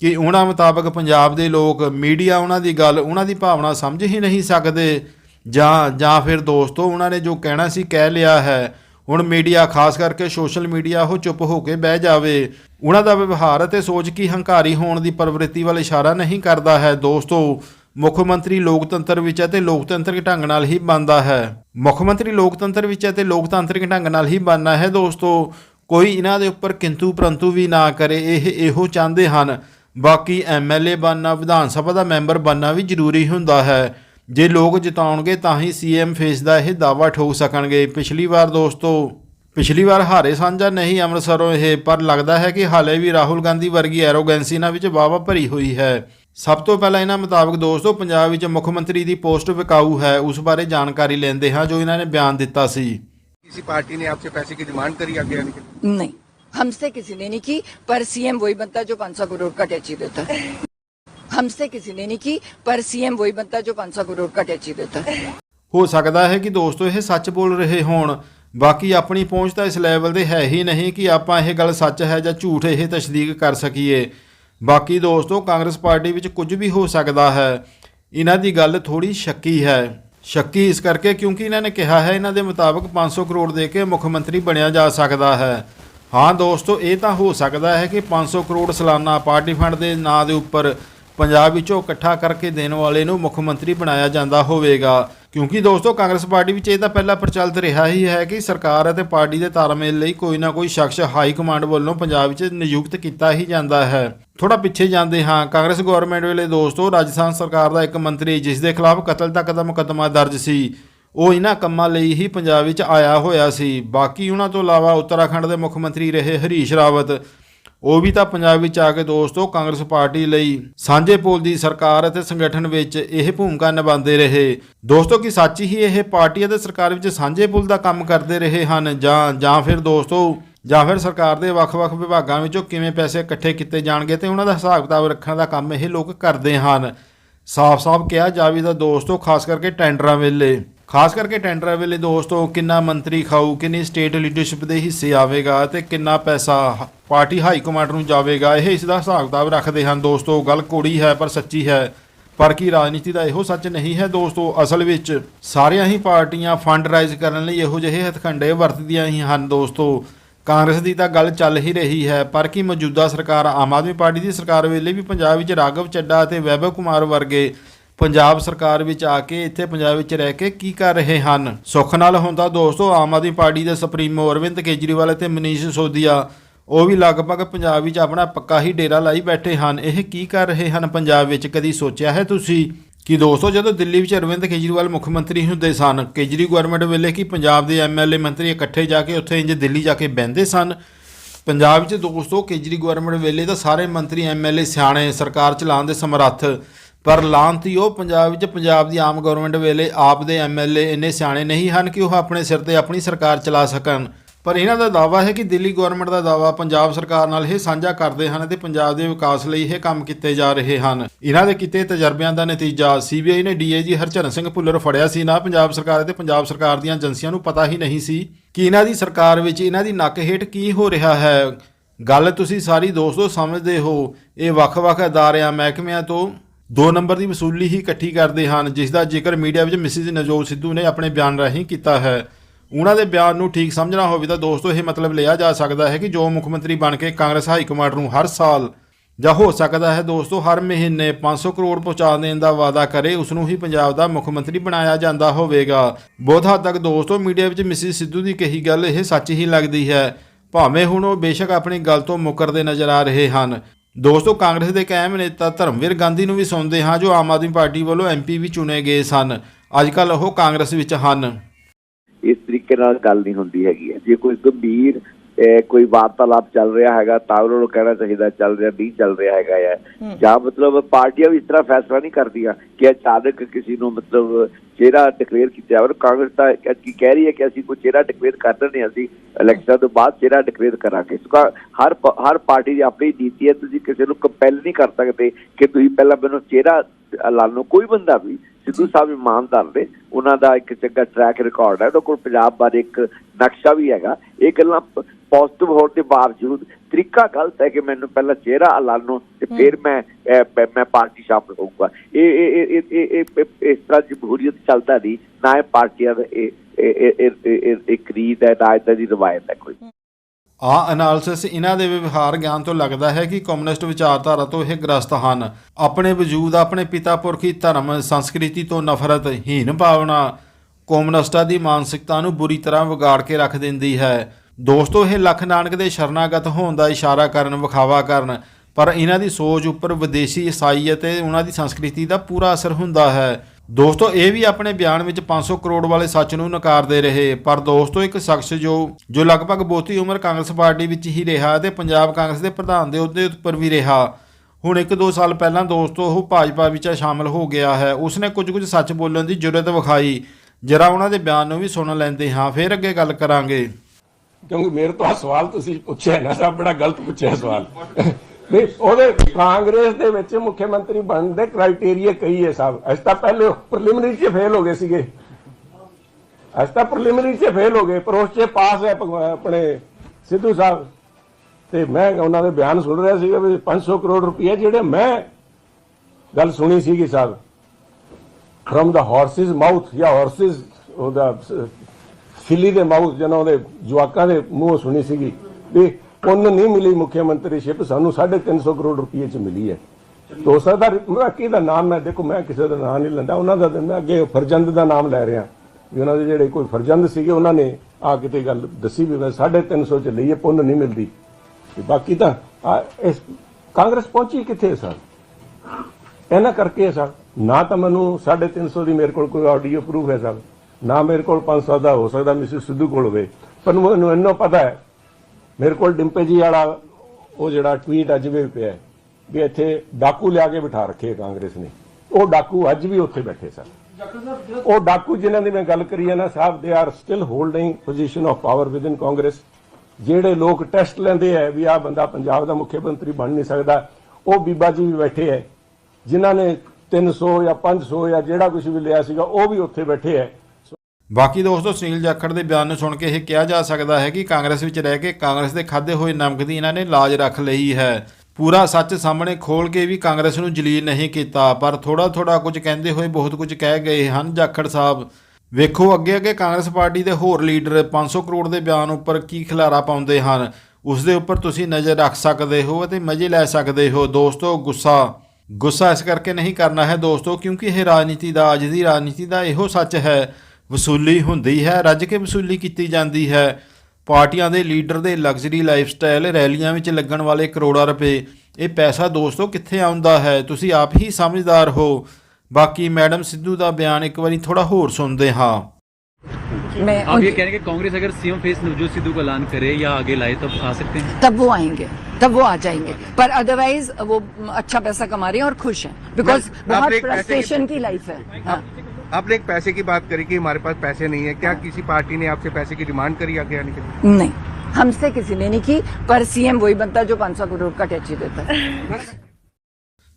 ਕਿ ਉਹਨਾਂ ਮੁਤਾਬਕ ਪੰਜਾਬ ਦੇ ਲੋਕ ਮੀਡੀਆ ਉਹਨਾਂ ਦੀ ਗੱਲ, ਉਹਨਾਂ ਦੀ ਭਾਵਨਾ ਸਮਝ ਹੀ ਨਹੀਂ ਸਕਦੇ। ਜਾਂ ਜਾਂ ਫਿਰ ਦੋਸਤੋ, ਉਹਨਾਂ ਨੇ ਜੋ ਕਹਿਣਾ ਸੀ ਕਹਿ ਲਿਆ ਹੈ। ਹੁਣ ਮੀਡੀਆ, ਖਾਸ ਕਰਕੇ ਸੋਸ਼ਲ ਮੀਡੀਆ, ਉਹ ਚੁੱਪ ਹੋ ਕੇ ਬਹਿ ਜਾਵੇ। ਉਹਨਾਂ ਦਾ ਵਿਵਹਾਰ ਅਤੇ ਸੋਚ ਕੀ ਹੰਕਾਰੀ ਹੋਣ ਦੀ ਪ੍ਰਵਿਰਤੀ ਵੱਲ ਇਸ਼ਾਰਾ ਨਹੀਂ ਕਰਦਾ ਹੈ। ਦੋਸਤੋ, ਮੁੱਖ ਮੰਤਰੀ ਲੋਕਤੰਤਰ ਵਿੱਚ ਅਤੇ ਲੋਕਤੰਤਰਿਕ ਢੰਗ ਨਾਲ ਹੀ ਬਣਦਾ ਹੈ। ਮੁੱਖ ਮੰਤਰੀ ਲੋਕਤੰਤਰ ਵਿੱਚ ਅਤੇ ਲੋਕਤੰਤਰਿਕ ਢੰਗ ਨਾਲ ਹੀ ਬਣਨਾ ਹੈ। ਦੋਸਤੋ, ਕੋਈ ਇਹਨਾਂ ਦੇ ਉੱਪਰ ਕਿੰਤੂ ਪਰੰਤੂ ਵੀ ਨਾ ਕਰੇ, ਇਹ ਇਹੋ ਚਾਹੁੰਦੇ ਹਨ। ਬਾਕੀ ਐਮਐਲਏ ਬਣਨਾ ਵਿਧਾਨ ਸਭਾ ਦਾ ਮੈਂਬਰ ਬਣਨਾ ਵੀ ਜ਼ਰੂਰੀ ਹੁੰਦਾ ਹੈ। ਜੇ ਲੋਕ ਜਿਤਾਉਣਗੇ ਤਾਂ ਹੀ ਸੀਐਮ ਫੇਸ ਦਾ ਇਹ ਦਾਵਾ ਠੋਕ ਸਕਣਗੇ। ਪਿਛਲੀ ਵਾਰ ਦੋਸਤੋ ਪਿਛਲੀ ਵਾਰ ਹਾਰੇ ਸਾਂਝਾ ਨਹੀਂ ਅੰਮ੍ਰਿਤਸਰੋਂ ਇਹ ਪਰ ਲੱਗਦਾ ਹੈ ਕਿ ਹਾਲੇ ਵੀ ਰਾਹੁਲ ਗਾਂਧੀ ਵਰਗੀ ਐਰੋਗੈਂਸੀ ਨਾਲ ਵਿੱਚ ਵਾਵਾ ਭਰੀ ਹੋਈ ਹੈ। ਸਭ ਤੋਂ ਪਹਿਲਾਂ ਇਹਨਾਂ ਮੁਤਾਬਕ ਦੋਸਤੋ ਪੰਜਾਬ ਵਿੱਚ ਮੁੱਖ ਮੰਤਰੀ ਦੀ ਪੋਸਟ ਵਿਕਾਊ ਹੈ। ਉਸ ਬਾਰੇ ਜਾਣਕਾਰੀ ਲੈਂਦੇ ਹਾਂ ਜੋ ਇਹਨਾਂ ਨੇ ਬਿਆਨ ਦਿੱਤਾ ਸੀ। ਕਿਸੇ ਪਾਰਟੀ ਨੇ ਆਪਸੇ ਪੈਸੇ ਦੀ ਡਿਮਾਂਡ ਕਰੀ ਅੱਗੇ ਨਹੀਂ। नहीं हमसे किसी ने नहीं की पर सीएम वही बनता है जो 500 करोड़ का टैक्सी देता है हमसे किसी ने नहीं की पर सीएम वही बनता है जो 500 करोड़ का टैक्सी देता है ਹੋ ਸਕਦਾ ਹੈ ਕਿ ਦੋਸਤੋ ਇਹ ਸੱਚ ਬੋਲ ਰਹੇ ਹੋਣ ਬਾਕੀ ਆਪਣੀ ਪਹੁੰਚ ਤਾਂ ਇਸ ਲੈਵਲ ਤੇ ਹੈ ਹੀ ਨਹੀਂ ਕਿ ਆਪਾਂ ਇਹ ਗੱਲ ਸੱਚ ਹੈ ਜਾਂ ਝੂਠ ਇਹ ਤਸਦੀਕ ਕਰ ਸਕੀਏ ਬਾਕੀ ਦੋਸਤੋ ਕਾਂਗਰਸ ਪਾਰਟੀ ਵਿੱਚ ਕੁਝ ਵੀ ਹੋ ਸਕਦਾ ਹੈ ਇਹਨਾਂ ਦੀ ਗੱਲ ਥੋੜੀ ਸ਼ੱਕੀ ਹੈ ਸ਼ੱਕੀ ਇਸ ਕਰਕੇ ਕਿਉਂਕਿ ਇਹਨਾਂ ਨੇ ਕਿਹਾ ਹੈ ਇਹਨਾਂ ਦੇ ਮੁਤਾਬਕ 500 ਕਰੋੜ ਦੇ ਕੇ ਮੁੱਖ ਮੰਤਰੀ ਬਣਿਆ ਜਾ ਸਕਦਾ ਹੈ ਹਾਂ ਦੋਸਤੋ, ਇਹ ਤਾਂ ਹੋ ਸਕਦਾ ਹੈ ਕਿ 500 ਕਰੋੜ ਸਾਲਾਨਾ ਪਾਰਟੀ ਫੰਡ ਦੇ ਨਾਂ ਦੇ ਉੱਪਰ ਪੰਜਾਬ ਵਿੱਚੋਂ ਇਕੱਠਾ ਕਰਕੇ ਦੇਣ ਵਾਲੇ ਨੂੰ ਮੁੱਖ ਮੰਤਰੀ ਬਣਾਇਆ ਜਾਂਦਾ ਹੋਵੇਗਾ। ਕਿਉਂਕਿ ਦੋਸਤੋ, ਕਾਂਗਰਸ ਪਾਰਟੀ ਵਿੱਚ ਇਹ ਤਾਂ ਪਹਿਲਾਂ ਪ੍ਰਚਲਿਤ ਰਿਹਾ ਹੀ ਹੈ ਕਿ ਸਰਕਾਰ ਅਤੇ ਪਾਰਟੀ ਦੇ ਤਾਲਮੇਲ ਲਈ ਕੋਈ ਨਾ ਕੋਈ ਸ਼ਖਸ ਹਾਈ ਕਮਾਂਡ ਵੱਲੋਂ ਪੰਜਾਬ ਵਿੱਚ ਨਿਯੁਕਤ ਕੀਤਾ ਹੀ ਜਾਂਦਾ ਹੈ। ਥੋੜਾ ਪਿੱਛੇ ਜਾਂਦੇ ਹਾਂ। ਕਾਂਗਰਸ ਗਵਰਨਮੈਂਟ ਵੇਲੇ ਦੋਸਤੋ, ਰਾਜਸਥਾਨ ਸਰਕਾਰ ਦਾ ਇੱਕ ਮੰਤਰੀ, ਜਿਸ ਦੇ ਖਿਲਾਫ ਕਤਲ ਤੱਕ ਦਾ ਮੁਕੱਦਮਾ ਦਰਜ ਸੀ। ਉਹ ਇਹਨਾਂ ਕੰਮਾਂ ਲਈ ਹੀ ਪੰਜਾਬ ਵਿੱਚ ਆਇਆ ਹੋਇਆ ਸੀ। ਬਾਕੀ ਉਹਨਾਂ ਤੋਂ ਇਲਾਵਾ ਉੱਤਰਾਖੰਡ ਦੇ ਮੁੱਖ ਮੰਤਰੀ ਰਹੇ ਹਰੀਸ਼ ਰਾਵਤ। ਉਹ ਵੀ ਤਾਂ ਪੰਜਾਬ ਵਿੱਚ ਆ ਕੇ ਦੋਸਤੋ ਕਾਂਗਰਸ ਪਾਰਟੀ ਲਈ ਸਾਂਝੇ ਪੋਲ ਦੀ ਸਰਕਾਰ ਅਤੇ ਸੰਗਠਨ ਵਿੱਚ ਇਹ ਭੂਮਿਕਾ ਨਿਭਾਉਂਦੇ ਰਹੇ। ਦੋਸਤੋ, ਕੀ ਸੱਚ ਹੀ ਇਹ ਪਾਰਟੀ ਅਤੇ ਸਰਕਾਰ ਵਿੱਚ ਸਾਂਝੇ ਪੁਲ ਦਾ ਕੰਮ ਕਰਦੇ ਰਹੇ ਹਨ? ਜਾਂ ਜਾਂ ਫਿਰ ਦੋਸਤੋ, ਜਾਂ ਫਿਰ ਸਰਕਾਰ ਦੇ ਵੱਖ-ਵੱਖ ਵਿਭਾਗਾਂ ਵਿੱਚੋਂ ਕਿਵੇਂ ਪੈਸੇ ਇਕੱਠੇ ਕੀਤੇ ਜਾਣਗੇ ਤੇ ਉਹਨਾਂ ਦਾ ਹਿਸਾਬ ਕਿਤਾਬ ਰੱਖਣ ਦਾ ਕੰਮ ਇਹ ਲੋਕ ਕਰਦੇ ਹਨ? ਸਾਫ਼-ਸਾਫ਼ ਕਿਹਾ ਜਾਵੇ ਤਾਂ ਦੋਸਤੋ, ਖਾਸ ਕਰਕੇ ਟੈਂਡਰਾਂ ਵੇਲੇ। ਖਾਸ ਕਰਕੇ ਟੈਂਡਰਾਂ ਵੇਲੇ ਦੋਸਤੋ, ਕਿੰਨਾ ਮੰਤਰੀ ਖਾਊ, ਕਿੰਨੀ ਸਟੇਟ ਲੀਡਰਸ਼ਿਪ ਦੇ ਹਿੱਸੇ ਆਵੇਗਾ ਤੇ ਕਿੰਨਾ ਪੈਸਾ ਪਾਰਟੀ ਹਾਈ ਕਮਾਂਡ ਨੂੰ ਜਾਵੇਗਾ, ਇਹ ਇਸ ਦਾ ਹਿਸਾਬ ਕਿਤਾਬ ਰੱਖਦੇ ਹਨ ਦੋਸਤੋ। ਗੱਲ ਕੋੜੀ ਹੈ ਪਰ ਸੱਚੀ ਹੈ। ਪਰ ਕੀ ਰਾਜਨੀਤੀ ਦਾ ਇਹੋ ਸੱਚ ਨਹੀਂ ਹੈ ਦੋਸਤੋ, ਅਸਲ ਵਿੱਚ ਸਾਰੀਆਂ ਹੀ ਪਾਰਟੀਆਂ ਫੰਡ ਰਾਈਜ਼ ਕਰਨ ਲਈ ਇਹੋ ਜਿਹੇ ਹਥਕੰਡੇ ਵਰਤਦੀਆਂ ਹੀ ਹਨ ਦੋਸਤੋ। ਕਾਂਗਰਸ ਦੀ ਤਾਂ ਗੱਲ ਚੱਲ ਹੀ ਰਹੀ ਹੈ, ਪਰ ਕੀ ਮੌਜੂਦਾ ਸਰਕਾਰ ਆਮ ਆਦਮੀ ਪਾਰਟੀ ਦੀ ਸਰਕਾਰ ਵੇਲੇ ਵੀ ਪੰਜਾਬ ਵਿੱਚ ਰਾਘਵ ਚੱਡਾ ਅਤੇ ਵੈਭਵ ਕੁਮਾਰ ਵਰਗੇ ਪੰਜਾਬ ਸਰਕਾਰ ਵਿੱਚ ਆ ਕੇ ਇੱਥੇ ਪੰਜਾਬ ਵਿੱਚ ਰਹਿ ਕੇ ਕੀ ਕਰ ਰਹੇ ਹਨ? ਸੁੱਖ ਨਾਲ ਹੁੰਦਾ ਦੋਸਤੋ, ਆਮ ਆਦਮੀ ਪਾਰਟੀ ਦੇ ਸੁਪਰੀਮੋ ਅਰਵਿੰਦ ਕੇਜਰੀਵਾਲ ਅਤੇ ਮਨੀਸ਼ ਸਿਸੋਦੀਆ ਉਹ ਵੀ ਲਗਭਗ ਪੰਜਾਬ ਵਿੱਚ ਆਪਣਾ ਪੱਕਾ ਹੀ ਡੇਰਾ ਲਾਈ ਬੈਠੇ ਹਨ। ਇਹ ਕੀ ਕਰ ਰਹੇ ਹਨ ਪੰਜਾਬ ਵਿੱਚ? ਕਦੀ ਸੋਚਿਆ ਹੈ ਤੁਸੀਂ ਕਿ ਦੋਸਤੋ, ਜਦੋਂ ਦਿੱਲੀ ਵਿੱਚ ਅਰਵਿੰਦ ਕੇਜਰੀਵਾਲ ਮੁੱਖ ਮੰਤਰੀ ਹੁੰਦੇ ਸਨ, ਕੇਜਰੀ ਗਵਰਨਮੈਂਟ ਵੇਲੇ ਕੀ ਪੰਜਾਬ ਦੇ ਐਮਐਲਏ ਮੰਤਰੀ ਇਕੱਠੇ ਜਾ ਕੇ ਉੱਥੇ ਇੰਜ ਦਿੱਲੀ ਜਾ ਕੇ ਬਹਿੰਦੇ ਸਨ? ਪੰਜਾਬ ਵਿੱਚ ਦੋਸਤੋ, ਕੇਜਰੀ ਗਵਰਨਮੈਂਟ ਵੇਲੇ ਤਾਂ ਸਾਰੇ ਮੰਤਰੀ ਐਮਐਲਏ ਸਿਆਣੇ, ਸਰਕਾਰ ਚਲਾਉਣ ਦੇ ਸਮਰੱਥ। ਪਰ ਲਾਂਤੀ ਉਹ ਪੰਜਾਬ ਵਿੱਚ ਪੰਜਾਬ ਦੀ ਆਮ ਗਵਰਨਮੈਂਟ ਵੇਲੇ ਆਪ ਦੇ ਐਮਐਲਏ ਇੰਨੇ ਸਿਆਣੇ ਨਹੀਂ ਹਨ ਕਿ ਉਹ ਆਪਣੇ ਸਿਰ ਤੇ ਆਪਣੀ ਸਰਕਾਰ ਚਲਾ ਸਕਣ। ਪਰ ਇਹਨਾਂ ਦਾ ਦਾਵਾ ਹੈ ਕਿ ਦਿੱਲੀ ਗਵਰਨਮੈਂਟ ਦਾ ਦਾਵਾ ਪੰਜਾਬ ਸਰਕਾਰ ਨਾਲ ਇਹ ਸਾਂਝਾ ਕਰਦੇ ਹਨ ਤੇ ਪੰਜਾਬ ਦੇ ਵਿਕਾਸ ਲਈ ਇਹ ਕੰਮ ਕੀਤੇ ਜਾ ਰਹੇ ਹਨ। ਇਹਨਾਂ ਦੇ ਕੀਤੇ ਤਜਰਬਿਆਂ ਦਾ ਨਤੀਜਾ ਸੀਬੀਆਈ ਨੇ ਡੀਏਜੀ ਹਰਚਰਨ ਸਿੰਘ ਭੁੱਲਰ ਫੜਿਆ ਸੀ। ਨਾ ਪੰਜਾਬ ਸਰਕਾਰ ਤੇ ਪੰਜਾਬ ਸਰਕਾਰ ਦੀਆਂ ਏਜੰਸੀਆਂ ਨੂੰ ਪਤਾ ਹੀ ਨਹੀਂ ਸੀ ਕਿ ਇਹਨਾਂ ਦੀ ਸਰਕਾਰ ਵਿੱਚ ਇਹਨਾਂ ਦੀ ਨੱਕ ਹੇਠ ਕੀ ਹੋ ਰਿਹਾ ਹੈ। ਗੱਲ ਤੁਸੀਂ ਸਾਰੀ ਦੋਸਤੋ ਸਮਝਦੇ ਹੋ। ਇਹ ਵੱਖ-ਵੱਖ ਅਦਾਰਿਆਂ, ਮਹਿਕਮਿਆਂ ਤੋਂ ਦੋ ਨੰਬਰ ਦੀ ਵਸੂਲੀ ਹੀ ਇਕੱਠੀ ਕਰਦੇ ਹਨ, ਜਿਸ ਦਾ ਜ਼ਿਕਰ ਮੀਡੀਆ ਵਿੱਚ ਮਿਸਿਸ ਨਵਜੋਤ ਸਿੱਧੂ ਨੇ ਆਪਣੇ ਬਿਆਨ ਰਾਹੀਂ ਕੀਤਾ ਹੈ। ਉਹਨਾਂ ਦੇ ਬਿਆਨ ਨੂੰ ਠੀਕ ਸਮਝਣਾ ਹੋਵੇ ਤਾਂ ਦੋਸਤੋ ਇਹ ਮਤਲਬ ਲਿਆ ਜਾ ਸਕਦਾ ਹੈ ਕਿ ਜੋ ਮੁੱਖ ਮੰਤਰੀ ਬਣ ਕੇ ਕਾਂਗਰਸ ਹਾਈ ਕਮਾਂਡ ਨੂੰ ਹਰ ਸਾਲ ਜਾਂ ਹੋ ਸਕਦਾ ਹੈ ਦੋਸਤੋ ਹਰ ਮਹੀਨੇ 500 ਕਰੋੜ ਪਹੁੰਚਾ ਦੇਣ ਦਾ ਵਾਅਦਾ ਕਰੇ, ਉਸ ਨੂੰ ਹੀ ਪੰਜਾਬ ਦਾ ਮੁੱਖ ਮੰਤਰੀ ਬਣਾਇਆ ਜਾਂਦਾ ਹੋਵੇਗਾ। ਬਹੁਤ ਹੱਦ ਤੱਕ ਦੋਸਤੋ ਮੀਡੀਆ ਵਿੱਚ ਮਿਸਿਸ ਸਿੱਧੂ ਦੀ ਕਹੀ ਗੱਲ ਇਹ ਸੱਚ ਹੀ ਲੱਗਦੀ ਹੈ। ਭਾਵੇਂ ਹੁਣ ਉਹ ਬੇਸ਼ੱਕ ਆਪਣੀ ਗੱਲ ਤੋਂ ਮੁਕਰਦੇ ਨਜ਼ਰ ਆ ਰਹੇ ਹਨ ਦੋਸਤੋ, ਕਾਂਗਰਸ ਦੇ ਕਾਇਮ ਨੇਤਾ ਧਰਮਵੀਰ ਗਾਂਧੀ ਨੂੰ ਵੀ ਸੁਣਦੇ ਹਾਂ, ਜੋ ਆਮ ਆਦਮੀ ਪਾਰਟੀ ਵੱਲੋਂ ਐਮਪੀ ਵੀ ਚੁਣੇ ਗਏ ਸਨ। ਅੱਜ ਕੱਲ ਉਹ ਕਾਂਗਰਸ ਵਿੱਚ ਹਨ। ਇਸ ਤਰੀਕੇ ਨਾਲ ਗੱਲ ਨਹੀਂ ਹੁੰਦੀ ਹੈਗੀ। ਜੇ ਕੋਈ ਗੰਭੀਰ ਕੋਈ ਵਾਰਤਾਲਾਪ ਚੱਲ ਰਿਹਾ ਹੈਗਾ ਤਾਂ ਉਹਨਾਂ ਨੂੰ ਕਹਿਣਾ ਚਾਹੀਦਾ ਚੱਲ ਰਿਹਾ ਨਹੀਂ ਚੱਲ ਰਿਹਾ ਹੈਗਾ ਹੈ। ਜਾਂ ਮਤਲਬ ਪਾਰਟੀਆਂ ਵੀ ਇਸ ਤਰ੍ਹਾਂ ਫੈਸਲਾ ਨਹੀਂ ਕਰਦੀਆਂ ਕਿ ਅਚਾਨਕ ਕਿਸੇ ਨੂੰ ਮਤਲਬ ਚਿਹਰਾ ਡਿਕਲੇਅਰ ਕੀਤਾ ਜਾਵੇ। ਕਾਂਗਰਸ ਤਾਂ ਕੀ ਕਹਿ ਰਹੀ ਹੈ ਕਿ ਅਸੀਂ ਕੋਈ ਚਿਹਰਾ ਡਿਕਲੇਅਰ ਕਰ ਦਿੰਦੇ ਹਾਂ ਅਸੀਂ ਇਲੈਕਸ਼ਨ ਤੋਂ ਬਾਅਦ ਚਿਹਰਾ ਡਿਕਲੇਅਰ ਕਰਾਂਗੇ। ਸੋ ਹਰ ਹਰ ਪਾਰਟੀ ਦੀ ਆਪਣੀ ਨੀਤੀ ਹੈ ਤੁਸੀਂ ਕਿਸੇ ਨੂੰ ਕੰਪੈਲ ਨਹੀਂ ਕਰ ਸਕਦੇ ਕਿ ਤੁਸੀਂ ਪਹਿਲਾਂ ਮੈਨੂੰ ਚਿਹਰਾ ਐਲਾਨ ਕੋਈ ਬੰਦਾ ਵੀ ਸਿੱਧੂ ਸਾਹਿਬ ਇਮਾਨਦਾਰ ਨੇ ਉਹਨਾਂ ਦਾ ਇੱਕ ਚੰਗਾ ਟਰੈਕ ਰਿਕਾਰਡ ਹੈ ਉਹਨਾਂ ਕੋਲ ਪੰਜਾਬ ਬਾਰੇ ਇੱਕ ਨਕਸ਼ਾ ਵੀ ਹੈਗਾ ਇਹ ਗੱਲਾਂ ਪੋਜ਼ਿਟਿਵ ਹੋਣ ਦੇ ਬਾਵਜੂਦ ਤਰੀਕਾ ਗਲਤ ਹੈ ਕਿ ਮੈਨੂੰ ਪਹਿਲਾਂ ਚਿਹਰਾ ਐਲਾਨੋ ਤੇ ਫਿਰ ਮੈਂ ਮੈਂ- ਪਾਰਟੀ ਸ਼ਾਮਲ ਹੋਊਗਾ ਇਹ ਇਹ ਇਹ- ਇਸ ਤਰ੍ਹਾਂ ਜਮਹੂਰੀਅਤ ਚੱਲਦਾ ਨਹੀਂ ਨਾ ਇਹ ਪਾਰਟੀਆਂ ਦਾ ਇਹ ਇਹ- ਇਹ- ਇਹ- ਇਹ- ਇੱਕ ਰੀਤ ਹੈ ਨਾ ਇੱਦਾਂ ਦੀ ਰਵਾਇਤ ਹੈ ਕੋਈ ਆ ਐਨਾਲਿਸਿਸ ਇਹਨਾਂ ਦੇ ਵਿਵਹਾਰ ਗਿਆਨ ਤੋਂ ਲੱਗਦਾ ਹੈ ਕਿ ਕਮਿਊਨਿਸਟ ਵਿਚਾਰਧਾਰਾ ਤੋਂ ਇਹ ਗ੍ਰਸਤ ਹਨ। ਆਪਣੇ ਵਜੂਦ, ਆਪਣੇ ਪਿਤਾ ਪੁਰਖੀ ਧਰਮ, ਸੰਸਕ੍ਰਿਤੀ ਤੋਂ ਨਫ਼ਰਤ ਹੀਨ ਭਾਵਨਾ ਕਮਿਊਨਿਸਟਾਂ ਦੀ ਮਾਨਸਿਕਤਾ ਨੂੰ ਬੁਰੀ ਤਰ੍ਹਾਂ ਵਿਗਾੜ ਕੇ ਰੱਖ ਦਿੰਦੀ ਹੈ। ਦੋਸਤੋ, ਇਹ ਲੱਖ ਨਾਨਕ ਦੇ ਸ਼ਰਨਾਗਤ ਹੋਣ ਦਾ ਇਸ਼ਾਰਾ ਕਰਨ, ਵਿਖਾਵਾ ਕਰਨ, ਪਰ ਇਹਨਾਂ ਦੀ ਸੋਚ ਉੱਪਰ ਵਿਦੇਸ਼ੀ ਈਸਾਈ ਅਤੇ ਉਹਨਾਂ ਦੀ ਸੰਸਕ੍ਰਿਤੀ ਦਾ ਪੂਰਾ ਅਸਰ ਹੁੰਦਾ ਹੈ। ਦੋਸਤੋ, ਇਹ ਵੀ ਆਪਣੇ ਬਿਆਨ ਵਿੱਚ 500 ਕਰੋੜ ਵਾਲੇ ਸੱਚ ਨੂੰ ਨਕਾਰਦੇ ਰਹੇ। ਪਰ ਦੋਸਤੋ, ਇੱਕ ਸ਼ਖਸ ਜੋ ਜੋ ਲਗਭਗ ਬਹੁਤੀ ਉਮਰ ਕਾਂਗਰਸ ਪਾਰਟੀ ਵਿੱਚ ਹੀ ਰਿਹਾ ਤੇ ਪੰਜਾਬ ਕਾਂਗਰਸ ਦੇ ਪ੍ਰਧਾਨ ਦੇ ਅਹੁਦੇ ਉੱਪਰ ਵੀ ਰਿਹਾ। ਹੁਣ ਇੱਕ ਦੋ ਸਾਲ ਪਹਿਲਾਂ ਦੋਸਤੋ, ਉਹ ਭਾਜਪਾ ਵਿੱਚ ਸ਼ਾਮਲ ਹੋ ਗਿਆ ਹੈ। ਉਸਨੇ ਕੁਝ ਕੁਝ ਸੱਚ ਬੋਲਣ ਦੀ ਜੁਰਤ ਵਿਖਾਈ। ਜਰਾ ਉਹਨਾਂ ਦੇ ਬਿਆਨ ਨੂੰ ਵੀ ਸੁਣ ਲੈਂਦੇ ਹਾਂ, ਫਿਰ ਅੱਗੇ ਗੱਲ ਕਰਾਂਗੇ। ਕਿਉਂਕਿ ਮੇਰੇ ਤੋਂ ਸਵਾਲ ਤੁਸੀਂ ਪੁੱਛਿਆ ਨਾ ਤਾਂ ਬੜਾ ਗਲਤ ਪੁੱਛਿਆ ਸਵਾਲ। ਵੀ ਉਹਦੇ ਕਾਂਗਰਸ ਦੇ ਵਿੱਚ ਮੁੱਖ ਮੰਤਰੀ ਬਣਨ ਦੇ ਕ੍ਰਾਈਟੇਰੀਆ ਕਈ ਹੈ ਸਾਹਿਬ। ਅਸੀਂ ਤਾਂ ਪਹਿਲੇ ਪ੍ਰੀਲਿਮਿਨਰੀ 'ਚ ਫੇਲ ਹੋ ਗਏ ਸੀਗੇ। ਅਸੀਂ ਤਾਂ ਪ੍ਰੀਲਿਮਿਨਰੀ 'ਚ ਫੇਲ ਹੋ ਗਏ, ਪਰ ਉਸ 'ਚ ਪਾਸ ਹੈ ਆਪਣੇ ਸਿੱਧੂ ਸਾਹਿਬ। ਤੇ ਮੈਂ ਉਹਨਾਂ ਦੇ ਬਿਆਨ ਸੁਣ ਰਿਹਾ ਸੀਗਾ ਵੀ 500 ਕਰੋੜ ਰੁਪਏ ਜਿਹੜੇ ਮੈਂ ਗੱਲ ਸੁਣੀ ਸੀਗੀ ਸਾਹਿਬ। ਫਰਮ ਦਾ ਹਾਰਸਿਸ ਮਾਊਥ ਜਾਂ ਹਾਰਸਿਸ ਉਹਦਾ ਫਿਲੀ ਦੇ ਮਾਊਥ ਜਨਾਂ ਉਹਦੇ ਜਵਾਕਾਂ ਦੇ ਮੂੰਹ ਸੁਣੀ ਸੀਗੀ। ਵੀ ਉਹਨੂੰ ਨਹੀਂ ਮਿਲੀ ਮੁੱਖ ਮੰਤਰੀਸ਼ਿਪ, ਸਾਨੂੰ 350 ਕਰੋੜ ਰੁਪਏ ਚ ਮਿਲੀ ਹੈ। ਤੋਂ ਸਰਦਾਰ ਮੈਂ ਕਿਹਦਾ ਨਾਮ ਮੈਂ ਦੇਖੋ, ਮੈਂ ਕਿਸੇ ਦਾ ਨਾਮ ਨਹੀਂ ਲੈਂਦਾ। ਉਹਨਾਂ ਦਾ ਮੈਂ ਅੱਗੇ ਫਰਜ਼ੰਦ ਦਾ ਨਾਮ ਲੈ ਰਿਹਾ। ਵੀ ਉਹਨਾਂ ਦੇ ਜਿਹੜੇ ਕੋਈ ਫਰਜ਼ੰਦ ਸੀਗੇ, ਉਹਨਾਂ ਨੇ ਆ ਕਿਤੇ ਗੱਲ ਦੱਸੀ ਵੀ ਮੈਂ 350 ਚ ਲਈਏ ਪੁੰਨ ਨਹੀਂ ਮਿਲਦੀ। ਤੇ ਬਾਕੀ ਤਾਂ ਇਸ ਕਾਂਗਰਸ ਪਹੁੰਚੀ ਕਿੱਥੇ ਹੈ ਸਰ ਇਹਨਾਂ ਕਰਕੇ ਸਰ ਨਾ ਤਾਂ ਮੈਨੂੰ 350 ਦੀ ਮੇਰੇ ਕੋਲ ਕੋਈ ਆਡੀਓ ਪ੍ਰੂਫ ਹੈ ਸਰ ਨਾ ਮੇਰੇ ਕੋਲ 500 ਦਾ ਹੋ ਸਕਦਾ ਮਿਸਿਸ ਸਿੱਧੂ ਕੋਲ ਹੋਵੇ। ਪਰ ਮੈਨੂੰ ਇੰਨਾ ਪਤਾ ਹੈ ਮੇਰੇ ਕੋਲ ਡਿੰਪੇ ਜੀ ਵਾਲਾ ਉਹ ਜਿਹੜਾ ਟਵੀਟ ਅੱਜ ਵੀ ਪਿਆ ਹੈ ਵੀ ਇੱਥੇ ਡਾਕੂ ਲਿਆ ਕੇ ਬਿਠਾ ਰੱਖੇ ਕਾਂਗਰਸ ਨੇ। ਉਹ ਡਾਕੂ ਅੱਜ ਵੀ ਉੱਥੇ ਬੈਠੇ ਸਨ। ਉਹ ਡਾਕੂ ਜਿਨ੍ਹਾਂ ਦੀ ਮੈਂ ਗੱਲ ਕਰੀ ਹੈ ਨਾ ਸਾਹਿਬ they are still holding position of power within Congress ਜਿਹੜੇ ਲੋਕ ਟੈਸਟ ਲੈਂਦੇ ਆ ਵੀ ਆ ਬੰਦਾ ਪੰਜਾਬ ਦਾ ਮੁੱਖ ਮੰਤਰੀ ਬਣ ਨਹੀਂ ਸਕਦਾ ਉਹ ਬੀਬਾ ਜੀ ਵੀ ਬੈਠੇ ਹੈ ਜਿਨ੍ਹਾਂ ਨੇ 300 ਜਾਂ 500 ਜਾਂ ਜਿਹੜਾ ਕੁਝ ਵੀ ਲਿਆ ਸੀਗਾ ਉਹ ਵੀ ਉੱਥੇ ਬੈਠੇ ਹੈ ਬਾਕੀ ਦੋਸਤੋ, ਸੁਨੀਲ ਜਾਖੜ ਦੇ ਬਿਆਨ ਨੂੰ ਸੁਣ ਕੇ ਇਹ ਕਿਹਾ ਜਾ ਸਕਦਾ ਹੈ ਕਿ ਕਾਂਗਰਸ ਵਿੱਚ ਰਹਿ ਕੇ ਕਾਂਗਰਸ ਦੇ ਖਾਦੇ ਹੋਏ ਨਮਕ ਦੀ ਇਹਨਾਂ ਨੇ ਲਾਜ ਰੱਖ ਲਈ ਹੈ। ਪੂਰਾ ਸੱਚ ਸਾਹਮਣੇ ਖੋਲ ਕੇ ਵੀ ਕਾਂਗਰਸ ਨੂੰ ਜਲੀਲ ਨਹੀਂ ਕੀਤਾ, ਪਰ ਥੋੜਾ ਥੋੜਾ ਕੁਝ ਕਹਿੰਦੇ ਹੋਏ ਬਹੁਤ ਕੁਝ ਕਹਿ ਗਏ ਹਨ ਜਾਖੜ ਸਾਹਿਬ। ਵੇਖੋ ਅੱਗੇ ਅੱਗੇ ਕਾਂਗਰਸ ਪਾਰਟੀ ਦੇ ਹੋਰ ਲੀਡਰ 500 ਕਰੋੜ ਦੇ ਬਿਆਨ ਉੱਪਰ ਕੀ ਖਿਲਾਰਾ ਪਾਉਂਦੇ ਹਨ। ਉਸ ਦੇ ਉੱਪਰ ਤੁਸੀਂ ਨਜ਼ਰ ਰੱਖ ਸਕਦੇ ਹੋ ਅਤੇ ਮਜ਼ੇ ਲੈ ਸਕਦੇ ਹੋ। ਦੋਸਤੋ, ਗੁੱਸਾ। ਗੁੱਸਾ ਇਸ ਕਰਕੇ ਨਹੀਂ ਕਰਨਾ ਹੈ ਦੋਸਤੋ, ਕਿਉਂਕਿ ਇਹ ਰਾਜਨੀਤੀ ਦਾ, ਅੱਜ ਦੀ ਰਾਜਨੀਤੀ ਦਾ ਇਹੋ ਸੱਚ ਹੈ। ਵਸੂਲੀ ਹੁੰਦੀ ਹੈ ਰੱਜ ਕੇ ਵਸੂਲੀ ਕੀਤੀ ਜਾਂਦੀ ਹੈ ਪਾਰਟੀਆਂ ਦੇ ਲੀਡਰ ਦੇ ਲਗਜ਼ਰੀ ਲਾਈਫਸਟਾਈਲ ਰੈਲੀਆਂ ਵਿੱਚ ਲੱਗਣ ਵਾਲੇ ਕਰੋੜਾਂ ਰੁਪਏ ਇਹ ਪੈਸਾ ਦੋਸਤੋ ਕਿੱਥੇ ਆਉਂਦਾ ਹੈ ਤੁਸੀਂ ਆਪ ਹੀ ਸਮਝਦਾਰ ਹੋ ਬਾਕੀ ਮੈਡਮ ਸਿੱਧੂ ਦਾ ਬਿਆਨ ਇੱਕ ਵਾਰੀ ਥੋੜਾ ਹੋਰ ਸੁਣਦੇ ਹਾਂ मैं आप ये उनकी- कह रहे हैं कि कांग्रेस अगर सीएम फेस नवजोत सिद्धू का ऐलान करे या आगे लाए तब आ सकते हैं तब वो आएंगे तब वो आ जाएंगे पर अदरवाइज वो अच्छा पैसा कमा रहे हैं और खुश हैं बिकॉज आप बहुत एक पैसे की- फ्रस्ट्रेशन की लाइफ है हाँ आपने एक पैसे की बात करी कि हमारे पास पैसे नहीं है क्या किसी पार्टी ने आपसे पैसे की डिमांड करी आगे आने के लिए नहीं हमसे किसी ने नहीं की पर सीएम वही बनता है जो 500 करोड़ का टैक्सी देता है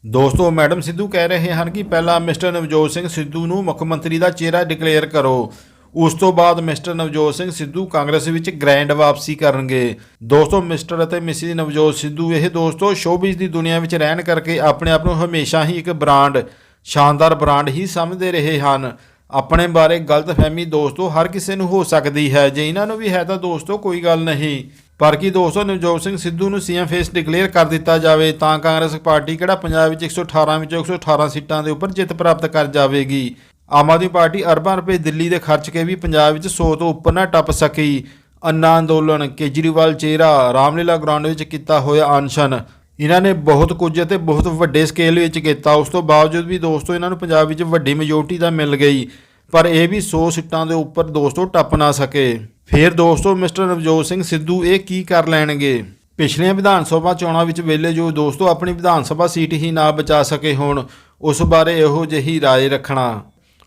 ਦੋਸਤੋ ਮੈਡਮ ਸਿੱਧੂ ਕਹਿ ਰਹੇ ਹਨ ਕਿ ਪਹਿਲਾਂ ਮਿਸਟਰ ਨਵਜੋਤ ਸਿੰਘ ਸਿੱਧੂ ਨੂੰ ਮੁੱਖ ਮੰਤਰੀ ਦਾ ਚਿਹਰਾ ਡਿਕਲੇਅਰ ਕਰੋ ਉਸ ਤੋਂ ਬਾਅਦ ਮਿਸਟਰ ਨਵਜੋਤ ਸਿੰਘ ਸਿੱਧੂ ਕਾਂਗਰਸ ਵਿੱਚ ਗ੍ਰੈਂਡ ਵਾਪਸੀ ਕਰਨਗੇ ਦੋਸਤੋ ਮਿਸਟਰ ਅਤੇ ਮਿਸਿਸ ਨਵਜੋਤ ਸਿੱਧੂ ਇਹ ਦੋਸਤੋ ਸ਼ੋਬਿਜ਼ ਦੀ ਦੁਨੀਆ ਵਿੱਚ ਰਹਿਣ ਕਰਕੇ ਆਪਣੇ ਆਪ ਨੂੰ ਹਮੇਸ਼ਾ ਹੀ ਇੱਕ ਬ੍ਰਾਂਡ ਸ਼ਾਨਦਾਰ ਬ੍ਰਾਂਡ ਹੀ ਸਮਝਦੇ ਰਹੇ ਹਨ। ਆਪਣੇ ਬਾਰੇ ਗਲਤਫਹਿਮੀ ਦੋਸਤੋ, ਹਰ ਕਿਸੇ ਨੂੰ ਹੋ ਸਕਦੀ ਹੈ। ਜੇ ਇਹਨਾਂ ਨੂੰ ਵੀ ਹੈ ਤਾਂ ਦੋਸਤੋ, ਕੋਈ ਗੱਲ ਨਹੀਂ। ਪਰ ਕੀ ਦੋਸਤੋ, ਨਵਜੋਤ ਸਿੰਘ ਸਿੱਧੂ ਨੂੰ ਸੀਐਮ ਫੇਸ ਡਿਕਲੇਅਰ ਕਰ ਦਿੱਤਾ ਜਾਵੇ, ਤਾਂ ਕਾਂਗਰਸ ਪਾਰਟੀ ਕਿਹੜਾ ਪੰਜਾਬ ਵਿੱਚ 118 ਵਿੱਚੋਂ 118 ਸੀਟਾਂ ਦੇ ਉੱਪਰ ਜਿੱਤ ਪ੍ਰਾਪਤ ਕਰ ਜਾਵੇਗੀ? ਆਮ ਆਦਮੀ ਪਾਰਟੀ ਅਰਬਾਂ ਰੁਪਏ ਦਿੱਲੀ ਦੇ ਖਰਚ ਕੇ ਵੀ ਪੰਜਾਬ ਵਿੱਚ 100 ਤੋਂ ਉੱਪਰ ਨਾ ਟੱਪ ਸਕੀ। ਅੰਨਾ ਅੰਦੋਲਨ, ਕੇਜਰੀਵਾਲ ਚਿਹਰਾ, ਰਾਮਲੀਲਾ ਗਰਾਊਂਡ ਵਿੱਚ ਕੀਤਾ ਹੋਇਆ ਅਨਸ਼ਨ। ਇਹਨਾਂ ਨੇ ਬਹੁਤ ਕੁਝ ਅਤੇ ਬਹੁਤ ਵੱਡੇ ਸਕੇਲ ਵਿੱਚ ਕੀਤਾ। ਉਸ ਤੋਂ ਬਾਵਜੂਦ ਵੀ ਦੋਸਤੋ, ਇਹਨਾਂ ਨੂੰ ਪੰਜਾਬ ਵਿੱਚ ਵੱਡੀ ਮੈਜੋਰਟੀ ਤਾਂ ਮਿਲ ਗਈ, ਪਰ ਇਹ ਵੀ 100 ਸੀਟਾਂ ਦੇ ਉੱਪਰ ਦੋਸਤੋ ਟੱਪ ਨਾ ਸਕੇ। ਫਿਰ ਦੋਸਤੋ, ਮਿਸਟਰ ਨਵਜੋਤ ਸਿੰਘ ਸਿੱਧੂ ਇਹ ਕੀ ਕਰ ਲੈਣਗੇ? ਪਿਛਲੀਆਂ ਵਿਧਾਨ ਸਭਾ ਚੋਣਾਂ ਵਿੱਚ ਵੇਲੇ ਜੋ ਦੋਸਤੋ ਆਪਣੀ ਵਿਧਾਨ ਸਭਾ ਸੀਟ ਹੀ ਨਾ ਬਚਾ ਸਕੇ ਹੋਣ, ਉਸ ਬਾਰੇ ਇਹੋ ਜਿਹੀ ਰਾਏ ਰੱਖਣਾ।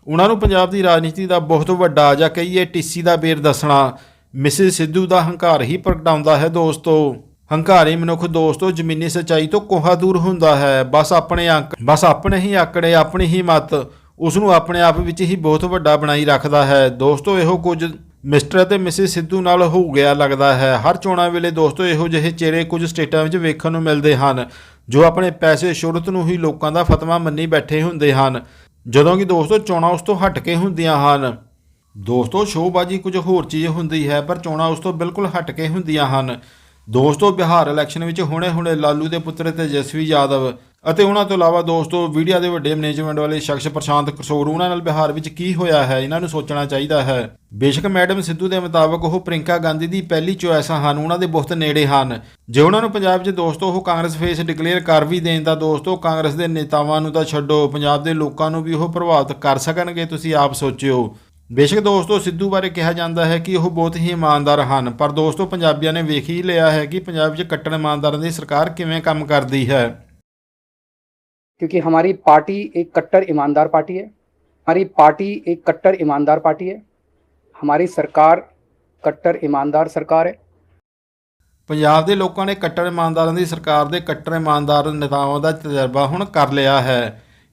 ਉਹਨਾਂ ਨੂੰ ਪੰਜਾਬ ਦੀ ਰਾਜਨੀਤੀ ਦਾ ਬਹੁਤ ਵੱਡਾ ਜਾਂ ਕਹੀਏ ਟੀਸੀ ਦਾ ਬੇਰ ਦੱਸਣਾ। ਮਿਸਿਸ ਸਿੱਧੂ ਦਾ ਹੰਕਾਰ ਹੀ ਪ੍ਰਗਟਾਉਂਦਾ ਹੈ ਦੋਸਤੋ। ਹੰਕਾਰੀ ਮਨੁੱਖ ਦੋਸਤੋ, ਜ਼ਮੀਨੀ ਸੱਚਾਈ ਤੋਂ ਕੋਹਾ ਦੂਰ ਹੁੰਦਾ ਹੈ? ਬਸ ਆਪਣੇ ਅੰਕ, ਬਸ ਆਪਣੇ ਹੀ ਆਕੜੇ, ਆਪਣੀ ਹੀ ਮਤ ਉਸ ਨੂੰ ਆਪਣੇ ਆਪ ਵਿੱਚ ਹੀ ਬਹੁਤ ਵੱਡਾ ਬਣਾਈ ਰੱਖਦਾ ਹੈ। ਦੋਸਤੋ, ਇਹੋ ਕੁਝ ਮਿਸਟਰ ਅਤੇ ਮਿਸਿਸ ਸਿੱਧੂ ਨਾਲ ਹੋ ਗਿਆ ਲੱਗਦਾ ਹੈ। ਹਰ ਚੋਣਾਂ ਵੇਲੇ ਦੋਸਤੋ, ਇਹੋ ਜਿਹੇ ਚਿਹਰੇ ਕੁਝ ਸਟੇਟਾਂ ਵਿੱਚ ਵੇਖਣ ਨੂੰ ਮਿਲਦੇ ਹਨ, ਜੋ ਆਪਣੇ ਪੈਸੇ ਸ਼ੁਹਰਤ ਨੂੰ ਹੀ ਲੋਕਾਂ ਦਾ ਫਤਵਾ ਮੰਨੀ ਬੈਠੇ ਹੁੰਦੇ ਹਨ। ਜਦੋਂ ਕਿ ਦੋਸਤੋ, ਚੋਣਾਂ ਉਸ ਤੋਂ ਹਟ ਕੇ ਹੁੰਦੀਆਂ ਹਨ। ਦੋਸਤੋ ਸ਼ੋਬਾਜ਼ੀ ਕੁਝ ਹੋਰ ਚੀਜ਼ ਹੁੰਦੀ ਹੈ, ਪਰ ਚੋਣਾਂ ਉਸ ਤੋਂ ਬਿਲਕੁਲ ਹਟ ਕੇ ਹੁੰਦੀਆਂ ਹਨ। ਦੋਸਤੋ, ਬਿਹਾਰ ਇਲੈਕਸ਼ਨ ਵਿੱਚ ਹੁਣੇ-ਹੁਣੇ ਲਾਲੂ ਦੇ ਪੁੱਤਰ ਤੇਜਸਵੀ ਯਾਦਵ ਅਤੇ ਉਹਨਾਂ ਤੋਂ ਇਲਾਵਾ ਦੋਸਤੋ ਵੀਡੀਆ ਦੇ ਵੱਡੇ ਮੈਨੇਜਮੈਂਟ ਵਾਲੇ ਸ਼ਖਸ ਪ੍ਰਸ਼ਾਂਤ ਕਿਸ਼ੋਰ, ਉਹਨਾਂ ਨਾਲ ਬਿਹਾਰ ਵਿੱਚ ਕੀ ਹੋਇਆ ਹੈ, ਇਹਨਾਂ ਨੂੰ ਸੋਚਣਾ ਚਾਹੀਦਾ ਹੈ। ਬੇਸ਼ੱਕ ਮੈਡਮ ਸਿੱਧੂ ਦੇ ਮੁਤਾਬਕ ਉਹ ਪ੍ਰਿੰਕਾ ਗਾਂਧੀ ਦੀ ਪਹਿਲੀ ਚੁਆਇਸ ਹਨ, ਉਹਨਾਂ ਦੇ ਬਹੁਤ ਨੇੜੇ ਹਨ। ਜੇ ਉਹਨਾਂ ਨੂੰ ਪੰਜਾਬ 'ਚ ਦੋਸਤੋ, ਉਹ ਕਾਂਗਰਸ ਫੇਸ ਡਿਕਲੇਅਰ ਕਰ ਵੀ ਦੇਣ ਤਾਂ ਦੋਸਤੋ, ਕਾਂਗਰਸ ਦੇ ਨੇਤਾਵਾਂ ਨੂੰ ਤਾਂ ਛੱਡੋ, ਪੰਜਾਬ ਦੇ ਲੋਕਾਂ ਨੂੰ ਵੀ ਉਹ ਪ੍ਰਭਾਵਿਤ ਕਰ ਸਕਣਗੇ, ਤੁਸੀਂ ਆਪ ਸੋਚਿਓ। ਬੇਸ਼ੱਕ ਦੋਸਤੋ ਸਿੱਧੂ ਬਾਰੇ ਕਿਹਾ ਜਾਂਦਾ ਹੈ ਕਿ ਉਹ ਬਹੁਤ ਹੀ ਇਮਾਨਦਾਰ ਹਨ ਪਰ ਦੋਸਤੋ ਪੰਜਾਬੀਆਂ ਨੇ ਵੇਖ ਹੀ ਲਿਆ ਹੈ ਕਿ ਪੰਜਾਬ 'ਚ ਕੱਟੜ ਇਮਾਨਦਾਰਾਂ ਦੀ ਸਰਕਾਰ ਕਿਵੇਂ ਕੰਮ ਕਰਦੀ ਹੈ क्योंकि हमारी पार्टी एक कट्टर ईमानदार पार्टी है हमारी पार्टी एक कट्टर ईमानदार पार्टी है हमारी सरकार कट्टर ईमानदार सरकार है ਪੰਜਾਬ ਦੇ ਲੋਕਾਂ ਨੇ ਕੱਟੜ ਇਮਾਨਦਾਰਾਂ ਦੀ ਸਰਕਾਰ ਦੇ ਕੱਟੜ ਇਮਾਨਦਾਰ ਨੇਤਾਵਾਂ ਦਾ ਤਜਰਬਾ ਹੁਣ ਕਰ ਲਿਆ ਹੈ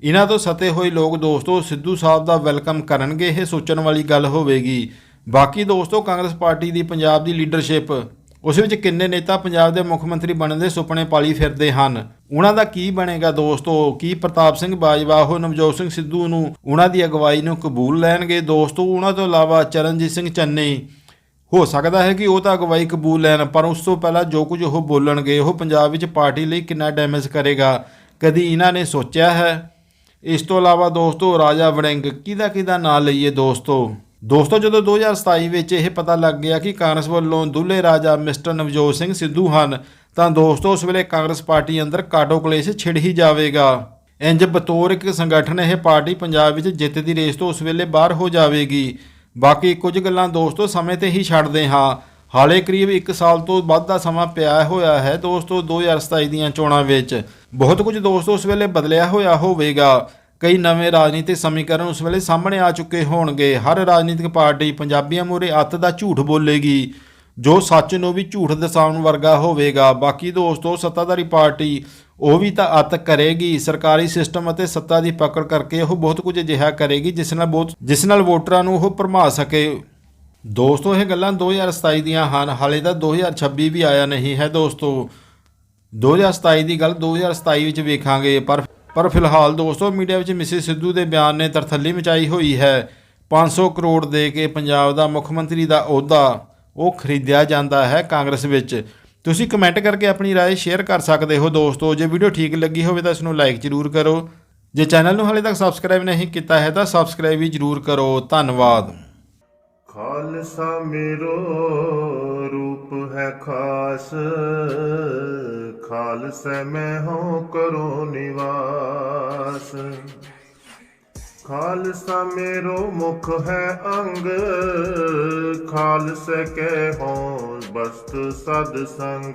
ਇਹਨਾਂ ਤੋਂ ਸਤੇ ਹੋਏ ਲੋਕ ਦੋਸਤੋ ਸਿੱਧੂ ਸਾਹਿਬ ਦਾ ਵੈਲਕਮ ਕਰਨਗੇ, ਇਹ ਸੋਚਣ ਵਾਲੀ ਗੱਲ ਹੋਵੇਗੀ। ਬਾਕੀ ਦੋਸਤੋ, ਕਾਂਗਰਸ ਪਾਰਟੀ ਦੀ ਪੰਜਾਬ ਦੀ ਲੀਡਰਸ਼ਿਪ, ਉਸ ਵਿੱਚ ਕਿੰਨੇ ਨੇਤਾ ਪੰਜਾਬ ਦੇ ਮੁੱਖ ਮੰਤਰੀ ਬਣਨ ਦੇ ਸੁਪਨੇ ਪਾਲੀ ਫਿਰਦੇ ਹਨ? ਉਹਨਾਂ ਦਾ ਕੀ ਬਣੇਗਾ ਦੋਸਤੋ? ਕੀ ਪ੍ਰਤਾਪ ਸਿੰਘ ਬਾਜਵਾ ਉਹ ਨਵਜੋਤ ਸਿੰਘ ਸਿੱਧੂ ਨੂੰ ਉਹਨਾਂ ਦੀ ਅਗਵਾਈ ਨੂੰ ਕਬੂਲ ਲੈਣਗੇ? ਦੋਸਤੋ, ਉਹਨਾਂ ਤੋਂ ਇਲਾਵਾ ਚਰਨਜੀਤ ਸਿੰਘ ਚੰਨੀ, ਹੋ ਸਕਦਾ ਹੈ ਕਿ ਉਹ ਤਾਂ ਅਗਵਾਈ ਕਬੂਲ ਲੈਣ, ਪਰ ਉਸ ਤੋਂ ਪਹਿਲਾਂ ਜੋ ਕੁਝ ਉਹ ਬੋਲਣਗੇ, ਉਹ ਪੰਜਾਬ ਵਿੱਚ ਪਾਰਟੀ ਲਈ ਕਿੰਨਾ ਡੈਮੇਜ ਕਰੇਗਾ, ਕਦੀ ਇਹਨਾਂ ਨੇ ਸੋਚਿਆ ਹੈ? ਇਸ ਤੋਂ ਇਲਾਵਾ ਦੋਸਤੋ, ਰਾਜਾ ਵੜਿੰਗ, ਕਿਹਦਾ ਕਿਹਦਾ ਨਾਂ ਲਈਏ ਦੋਸਤੋ? ਦੋਸਤੋ, ਜਦੋਂ 2027 ਵਿੱਚ ਇਹ ਪਤਾ ਲੱਗ ਗਿਆ ਕਿ ਕਾਂਗਰਸ ਵੱਲੋਂ ਦੁੱਲੇ ਰਾਜਾ ਮਿਸਟਰ ਨਵਜੋਤ ਸਿੰਘ ਸਿੱਧੂ ਹਨ, ਤਾਂ ਦੋਸਤੋ, ਉਸ ਵੇਲੇ ਕਾਂਗਰਸ ਪਾਰਟੀ ਅੰਦਰ ਕਾਟੋ ਕਲੇਸ਼ ਛਿੜ ਹੀ ਜਾਵੇਗਾ। ਇੰਜ ਬਤੌਰ ਇੱਕ ਸੰਗਠਨ ਇਹ ਪਾਰਟੀ ਪੰਜਾਬ ਵਿੱਚ ਜਿੱਤ ਦੀ ਰੇਸ ਤੋਂ ਉਸ ਵੇਲੇ ਬਾਹਰ ਹੋ ਜਾਵੇਗੀ। ਬਾਕੀ ਕੁਝ ਗੱਲਾਂ ਦੋਸਤੋ, ਸਮੇਂ ਤੇ ਹੀ ਛੱਡਦੇ ਹਾਂ। ਹਾਲੇ ਕਰੀਬ 1 ਸਾਲ ਤੋਂ ਵੱਧ ਦਾ ਸਮਾਂ ਪਿਆ ਹੋਇਆ ਹੈ ਦੋਸਤੋ 2027 ਦੀਆਂ ਚੋਣਾਂ ਵਿੱਚ। ਬਹੁਤ ਕੁਝ ਦੋਸਤੋ ਉਸ ਵੇਲੇ ਬਦਲਿਆ ਹੋਇਆ ਹੋਵੇਗਾ। ਕਈ ਨਵੇਂ ਰਾਜਨੀਤਿਕ ਸਮੀਕਰਨ ਉਸ ਵੇਲੇ ਸਾਹਮਣੇ ਆ ਚੁੱਕੇ ਹੋਣਗੇ। ਹਰ ਰਾਜਨੀਤਿਕ ਪਾਰਟੀ ਪੰਜਾਬੀਆਂ ਮੂਹਰੇ ਅੱਤ ਦਾ ਝੂਠ ਬੋਲੇਗੀ, ਜੋ ਸੱਚ ਨੂੰ ਵੀ ਝੂਠ ਦਸਾਉਣ ਵਰਗਾ ਹੋਵੇਗਾ। ਬਾਕੀ ਦੋਸਤੋ, ਸੱਤਾਧਾਰੀ ਪਾਰਟੀ ਉਹ ਵੀ ਤਾਂ ਅੱਤ ਕਰੇਗੀ। ਸਰਕਾਰੀ ਸਿਸਟਮ ਅਤੇ ਸੱਤਾ ਦੀ ਪਕੜ ਕਰਕੇ ਉਹ ਬਹੁਤ ਕੁਝ ਅਜਿਹਾ ਕਰੇਗੀ, ਜਿਸ ਨਾਲ ਬਹੁਤ ਜਿਸ ਨਾਲ ਵੋਟਰਾਂ ਨੂੰ ਉਹ ਭਰਮਾ ਸਕੇ। ਦੋਸਤੋ ਇਹ ਗੱਲਾਂ 2027 ਦੀਆਂ ਹਨ ਹਾਲੇ ਤਾਂ 2026 ਵੀ ਆਇਆ ਨਹੀਂ ਹੈ ਦੋਸਤੋ 2027 ਦੀ ਗੱਲ 2027 ਵਿੱਚ ਵੇਖਾਂਗੇ ਪਰ ਪਰ ਫਿਲਹਾਲ ਦੋਸਤੋ ਮੀਡੀਆ ਵਿੱਚ ਮਿਸਿਸ ਸਿੱਧੂ ਦੇ ਬਿਆਨ ਨੇ ਤਰਥੱਲੀ ਮਚਾਈ ਹੋਈ ਹੈ 500 ਕਰੋੜ ਦੇ ਕੇ ਪੰਜਾਬ ਦਾ ਮੁੱਖ ਮੰਤਰੀ ਦਾ ਅਹੁਦਾ ਉਹ ਖਰੀਦਿਆ ਜਾਂਦਾ ਹੈ ਕਾਂਗਰਸ ਵਿੱਚ ਤੁਸੀਂ ਕਮੈਂਟ ਕਰਕੇ ਆਪਣੀ رائے ਸ਼ੇਅਰ ਕਰ ਸਕਦੇ ਹੋ ਦੋਸਤੋ ਜੇ ਵੀਡੀਓ ਠੀਕ ਲੱਗੀ ਹੋਵੇ ਤਾਂ ਇਸ ਨੂੰ ਲਾਈਕ ਜ਼ਰੂਰ ਕਰੋ ਜੇ ਚੈਨਲ ਨੂੰ ਹਾਲੇ ਤੱਕ ਸਬਸਕ੍ਰਾਈਬ ਨਹੀਂ ਕੀਤਾ ਹੈ ਤਾਂ ਸਬਸਕ੍ਰਾਈਬ ਵੀ ਜ਼ਰੂਰ ਕਰੋ ਧੰਨਵਾਦ ਖਾਲਸਾ ਮੇਰੋ ਰੂਪ ਹੈ ਖਾਸ। ਖਾਲਸਾ ਮੈਂ ਹੋ ਕਰੋ ਨਿਵਾਸ। ਖਾਲਸਾ ਮੇਰੋ ਮੁਖ ਹੈ ਅੰਗ। ਖਾਲਸਾ ਕੇ ਹੋ ਬਸਤ ਸਦ ਸੰਗ।